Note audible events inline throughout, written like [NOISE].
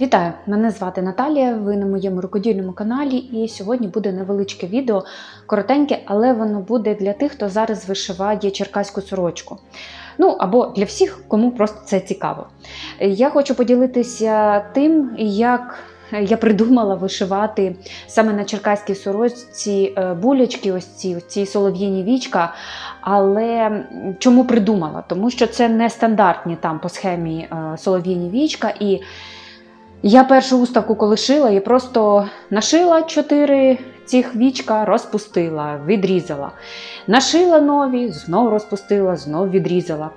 Вітаю! Мене звати Наталія. Ви на моєму рукодільному каналі, і сьогодні буде невеличке відео, коротеньке, але воно буде для тих, хто зараз вишиває черкаську сорочку. Ну або для всіх, кому просто це цікаво. Я хочу поділитися тим, як я придумала вишивати саме на черкаській сорочці е, булячки, ось ці, ці солов'їні вічка. Але чому придумала? Тому що це не стандартні там по схемі е, солов'їні вічка. І я першу уставку, коли шила, я просто нашила чотири цих вічка, розпустила, відрізала. Нашила нові, знов розпустила, знов відрізала.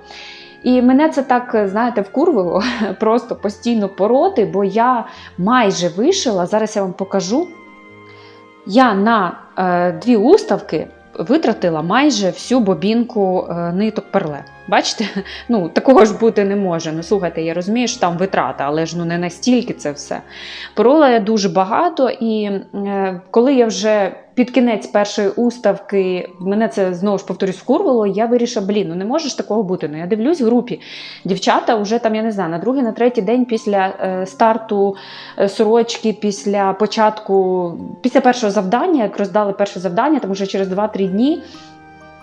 І мене це так, знаєте, вкурвило [LAUGHS] просто постійно пороти, бо я майже вишила, зараз я вам покажу. Я на е, дві уставки витратила майже всю бобінку е, ниток перле. Бачите? [LAUGHS] Ну, такого ж бути не може. Ну, слухайте, я розумію, що там витрата, але ж ну не настільки це все. Порола я дуже багато, і е, коли я вже під кінець першої уставки, мене це знову ж повторюсь, вкурвало, я вирішила, блін, ну не може ж такого бути. Ну я дивлюсь в групі. Дівчата вже там, я не знаю, на другий, на третій день після е, старту е, сорочки, після початку, після першого завдання, як роздали перше завдання, тому що через 2-3 дні.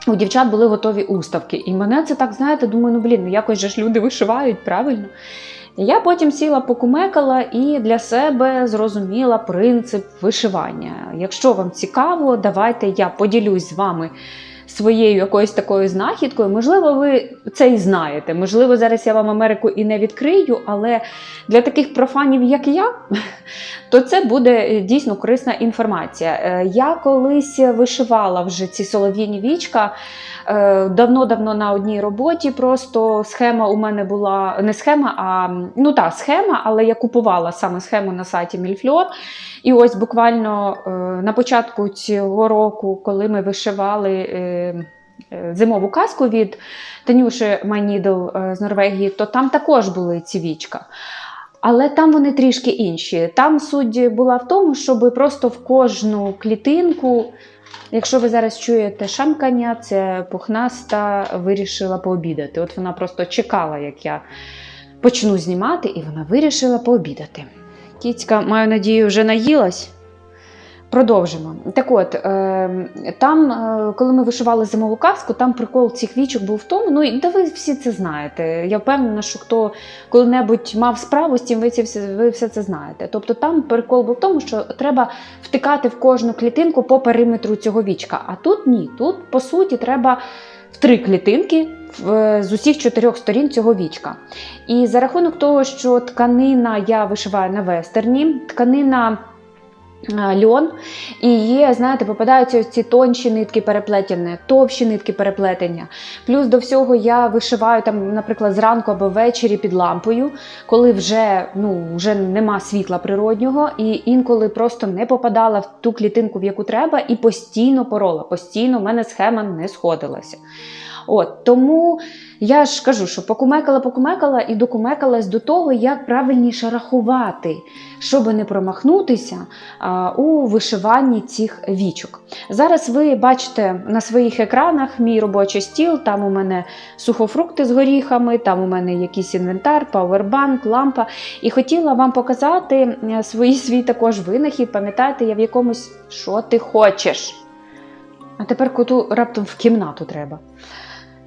У дівчат були готові уставки. І мене це так, знаєте, думаю, ну блін, ну якось же ж люди вишивають, правильно? Я потім сіла, покумекала і для себе зрозуміла принцип вишивання. Якщо вам цікаво, давайте я поділюсь з вами своєю якоюсь такою знахідкою. Можливо, ви це і знаєте. Можливо, зараз я вам Америку і не відкрию, але для таких профанів, як я, [LAUGHS] то це буде дійсно корисна інформація. Е, Я колись вишивала вже ці солов'їні вічка. е, Давно-давно на одній роботі просто схема у мене була не схема, а ну та схема, але я купувала саме схему на сайті Мільфльор. І ось буквально е, на початку цього року, коли ми вишивали е, е, зимову казку від Танюші Майнідл е, з Норвегії, то там також були ці вічка. Але там вони трішки інші. Там суть була в тому, щоб просто в кожну клітинку, якщо ви зараз чуєте шамкання, це пухнаста вирішила пообідати. От вона просто чекала, як я почну знімати, і вона вирішила пообідати. Кіцька, маю надію, вже наїлась. Продовжимо. Так от, е, там, е, коли ми вишивали зимову казку, там прикол цих вічок був в тому, ну і да ви всі це знаєте. Я впевнена, що хто коли-небудь мав справу з тим, ви, ці ви все це знаєте. Тобто там прикол був в тому, що треба втикати в кожну клітинку по периметру цього вічка. А тут ні. Тут, по суті, треба в три клітинки в- з усіх чотирьох сторін цього вічка. І за рахунок того, що тканина я вишиваю на вестерні, тканина льон, і є, знаєте, попадаються ось ці тонші нитки переплетені, товщі нитки переплетення. Плюс до всього я вишиваю там, наприклад, зранку або ввечері під лампою, коли вже, ну, вже нема світла природнього, і інколи просто не попадала в ту клітинку, в яку треба, і постійно порола. Постійно в мене схема не сходилася. От тому я ж кажу, що покумекала, покумекала і докумекалась до того, як правильніше рахувати, щоб не промахнутися а, у вишиванні цих вічок. Зараз ви бачите на своїх екранах мій робочий стіл. Там у мене сухофрукти з горіхами, там у мене якийсь інвентар, пауербанк, лампа. І хотіла вам показати е, свій свій також винахід. Пам'ятаєте, я в якомусь що ти хочеш. А тепер коту раптом в кімнату треба.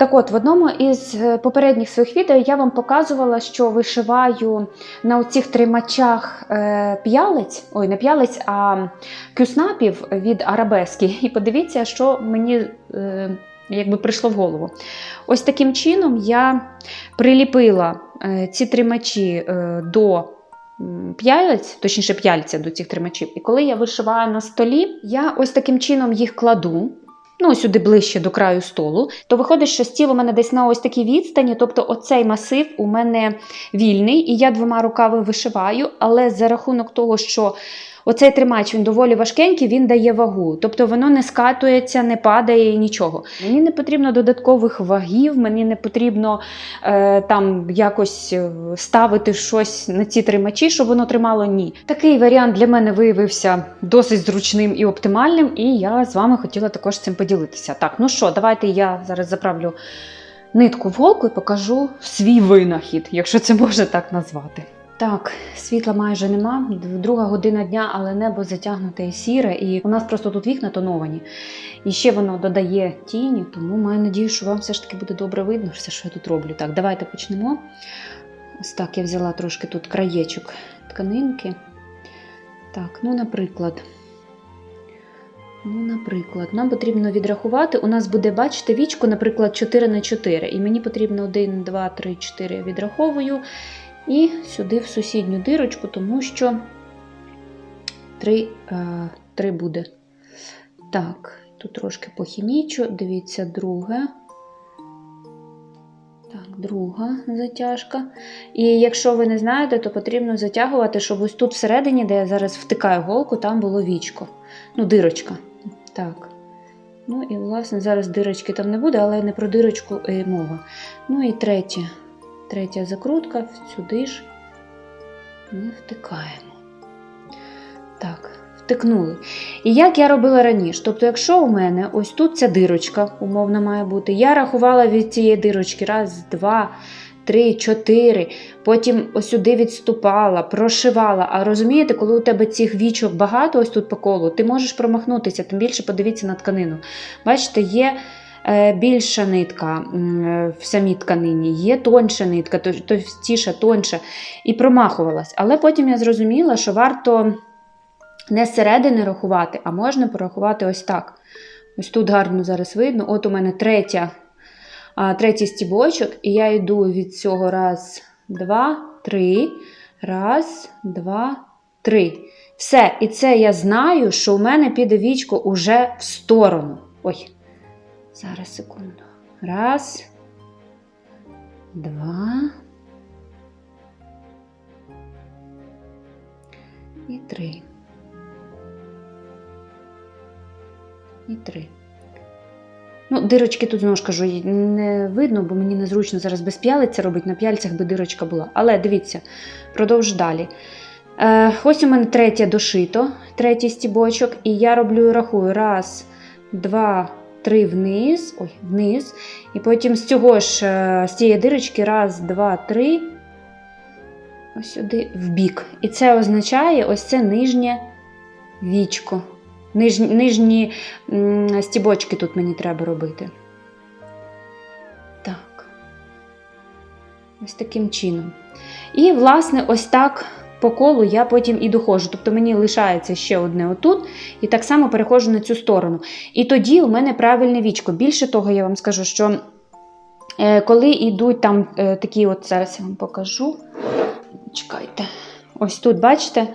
Так от, в одному із е, попередніх своїх відео я вам показувала, що вишиваю на оцих тримачах е, п'ялець, ой, не п'ялець, а кюснапів від арабески. І подивіться, що мені е, якби прийшло в голову. Ось таким чином я приліпила ці тримачі до п'ялець, точніше п'яльця до цих тримачів. І коли я вишиваю на столі, я ось таким чином їх кладу. Ну, сюди ближче до краю столу, то виходить, що стіл у мене десь на ось такій відстані, тобто оцей масив у мене вільний, і я двома руками вишиваю, але за рахунок того, що оцей тримач він доволі важкенький, він дає вагу. Тобто воно не скатується, не падає і нічого. Мені не потрібно додаткових вагів, мені не потрібно е, там якось е, ставити щось на ці тримачі, щоб воно тримало ні. Такий варіант для мене виявився досить зручним і оптимальним, і я з вами хотіла також цим поділитися. Так, ну що, давайте я зараз заправлю нитку в голку і покажу свій винахід, якщо це можна так назвати. Так, світла майже нема. Друга година дня, але небо затягнуте і сіре, і у нас просто тут вікна тоновані. І ще воно додає тіні, тому маю надію, що вам все ж таки буде добре видно все, що я тут роблю. Так, давайте почнемо. Ось так я взяла трошки тут краєчок тканинки. Так, ну, наприклад. Ну, наприклад, нам потрібно відрахувати. У нас буде, бачите, вічко, наприклад, 4 на 4. І мені потрібно 1, 2, 3, 4 я відраховую. І сюди в сусідню дирочку, тому що 3, 3 буде. Так, тут трошки похімічу. Дивіться, друге. Так, друга затяжка. І якщо ви не знаєте, то потрібно затягувати, щоб ось тут всередині, де я зараз втикаю голку, там було вічко. Ну, дирочка. Так. Ну і, власне, зараз дирочки там не буде, але не про дирочку і мова. Ну і третє. Третя закрутка, сюди ж ми втикаємо. Так, втикнули. І як я робила раніше? Тобто, якщо у мене ось тут ця дирочка, умовно має бути, я рахувала від цієї дирочки раз, два, три, чотири, потім ось сюди відступала, прошивала. А розумієте, коли у тебе цих вічок багато, ось тут по колу, ти можеш промахнутися, тим більше подивіться на тканину. Бачите, є. Е, Більша нитка е, в самій тканині, є тонша нитка, то- товстіша, тонша, і промахувалась. Але потім я зрозуміла, що варто не зсередини рахувати, а можна порахувати ось так. Ось тут гарно зараз видно. От у мене третя, третій стібочок, і я йду від цього раз, два, три. Раз, два, три. Все. І це я знаю, що у мене піде вічко уже в сторону. Ой, зараз секунду. Раз, два. І три. І три. Ну, дирочки тут знову ж кажу, не видно, бо мені незручно зараз без п'ялиця робити, на п'яльцях би дирочка була. Але дивіться, продовжу далі. Е, ось у мене третє дошито, третій стібочок, і я роблю і рахую. Раз, два, три вниз, ой, вниз. І потім з цього ж, е, з цієї дирочки, раз, два, три. Ось сюди в бік. І це означає ось це нижнє вічко. Нижні, нижні стібочки тут мені треба робити. Так. Ось таким чином. І, власне, ось так по колу я потім і доходжу. Тобто мені лишається ще одне отут, і так само переходжу на цю сторону. І тоді у мене правильне вічко. Більше того, я вам скажу, що е, коли йдуть там е, такі, от зараз я вам покажу. Чекайте. Ось тут, бачите?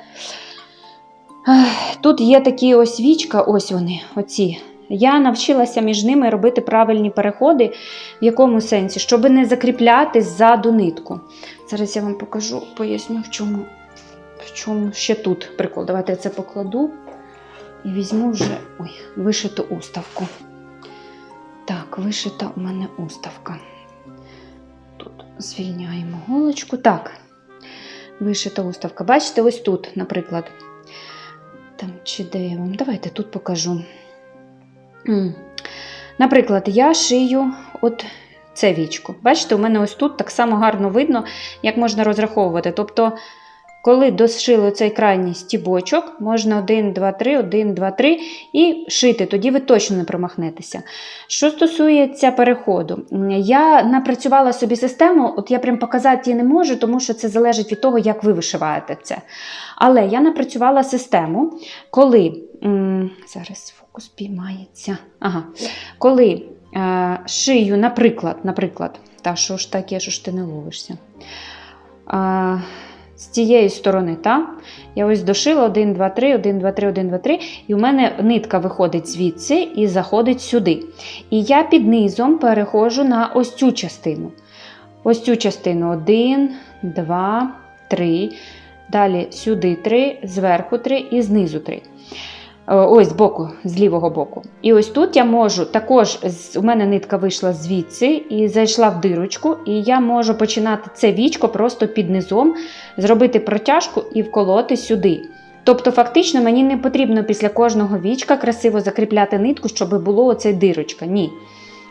Тут є такі ось вічка, ось вони, оці. Я навчилася між ними робити правильні переходи. В якому сенсі? Щоб не закріпляти ззаду нитку. Зараз я вам покажу, поясню, в чому, чому ще тут прикол. Давайте я це покладу і візьму вже ой, вишиту уставку. Так, вишита у мене уставка. Тут звільняємо голочку. Так, вишита уставка. Бачите, ось тут, наприклад. Там чи де я вам? Давайте тут покажу. Наприклад, я шию от це вічко. Бачите, у мене ось тут так само гарно видно, як можна розраховувати. Тобто, коли дошили цей крайній стібочок, можна 1, 2, 3, 1, 2, 3 і шити, тоді ви точно не промахнетеся. Що стосується переходу, я напрацювала собі систему, от я прям показати її не можу, тому що це залежить від того, як ви вишиваєте це. Але я напрацювала систему, коли зараз фокус піймається. Ага, коли е, шию, наприклад, наприклад, та що ж таке, що ж ти не ловишся. Е, з цієї сторони, та, я ось дошила 1, 2, 3, 1, 2, 3, 1, 2, 3, і у мене нитка виходить звідси і заходить сюди. І я під низом переходжу на ось цю частину. Ось цю частину 1, 2, 3. Далі сюди 3, зверху 3 і знизу 3. Ось з боку, з лівого боку. І ось тут я можу також, у мене нитка вийшла звідси і зайшла в дирочку, і я можу починати це вічко просто під низом, зробити протяжку і вколоти сюди. Тобто, фактично, мені не потрібно після кожного вічка красиво закріпляти нитку, щоб було оце дирочка. Ні.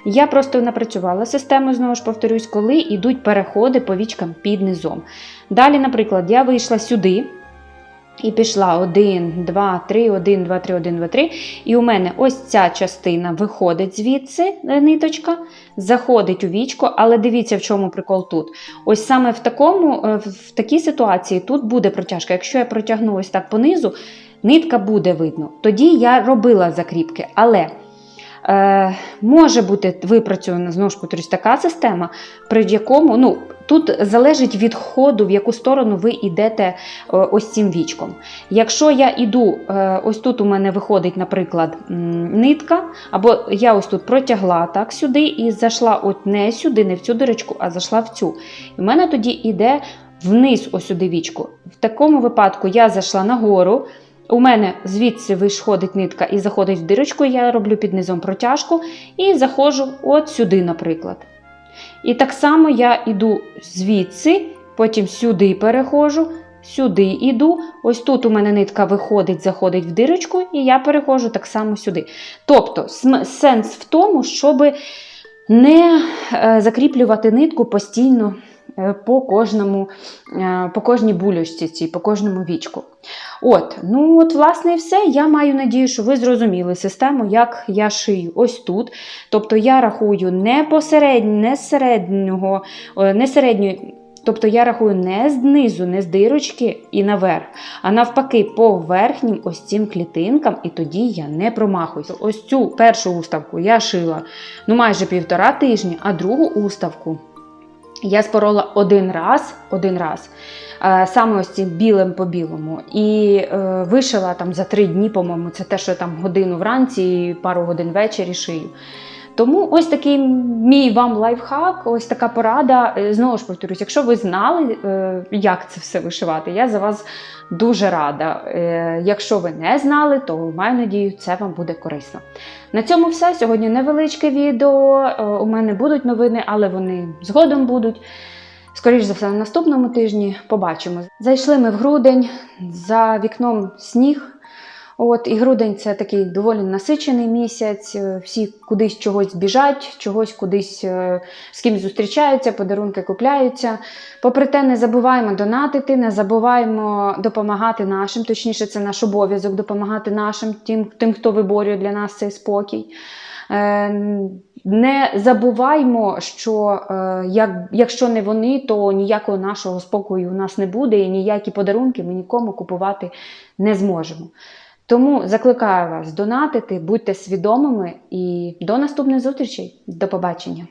Я просто напрацювала систему, знову ж повторюсь, коли йдуть переходи по вічкам під низом. Далі, наприклад, я вийшла сюди. І пішла 1, 2, 3, 1, 2, 3, 1, 2, 3. І у мене ось ця частина виходить звідси, е, ниточка, заходить у вічко, але дивіться, в чому прикол тут. Ось саме в, такому, е, в такій ситуації тут буде протяжка. Якщо я протягну ось так понизу, нитка буде видно. Тоді я робила закріпки, але. Е, може бути випрацьована знову ж така система, при якому ну, тут залежить від ходу, в яку сторону ви йдете е, ось цим вічком. Якщо я йду, е, ось тут у мене виходить, наприклад, нитка, або я ось тут протягла так сюди і зайшла от не сюди, не в цю дирочку, а зайшла в цю. І в мене тоді йде вниз ось сюди вічку. В такому випадку я зайшла нагору. У мене звідси виходить нитка і заходить в дирочку, я роблю під низом протяжку і заходжу от сюди, наприклад. І так само я йду звідси, потім сюди перехожу, сюди йду. Ось тут у мене нитка виходить, заходить в дирочку, і я перехожу так само сюди. Тобто, сенс в тому, щоб не е, закріплювати нитку постійно по кожному, е, по кожній булочці, цій, по кожному вічку. От, ну от, власне, і все. Я маю надію, що ви зрозуміли систему, як я шию ось тут. Тобто я рахую не посередньо, не середнього, е, не середньої. Тобто я рахую не знизу, не з дирочки і наверх, а навпаки, по верхнім ось цим клітинкам, і тоді я не промахуюся. Ось цю першу уставку я шила ну, майже півтора тижні, а другу уставку я спорола один раз, один раз. е, Саме ось цим білим по білому. І е, вишила там за три дні, по-моєму, це те, що там годину вранці і пару годин ввечері шию. Тому ось такий мій вам лайфхак, ось така порада. Е, Знову ж повторюсь, якщо ви знали, е, як це все вишивати, я за вас дуже рада. Е, Якщо ви не знали, то маю надію, це вам буде корисно. На цьому все. Сьогодні невеличке відео. У мене будуть новини, але вони згодом будуть. Скоріше за все, на наступному тижні побачимо. Зайшли ми в грудень, за вікном сніг. От, і грудень це такий доволі насичений місяць. е, Всі кудись чогось біжать, чогось кудись е, з кимось зустрічаються, подарунки купляються. Попри те, не забуваємо донатити, не забуваємо допомагати нашим, точніше, це наш обов'язок допомагати нашим, тим, тим, хто виборює для нас цей спокій. Е, Не забуваймо, що як, якщо не вони, то ніякого нашого спокою у нас не буде, і ніякі подарунки ми нікому купувати не зможемо. Тому закликаю вас донатити, будьте свідомими і до наступних зустрічей. До побачення!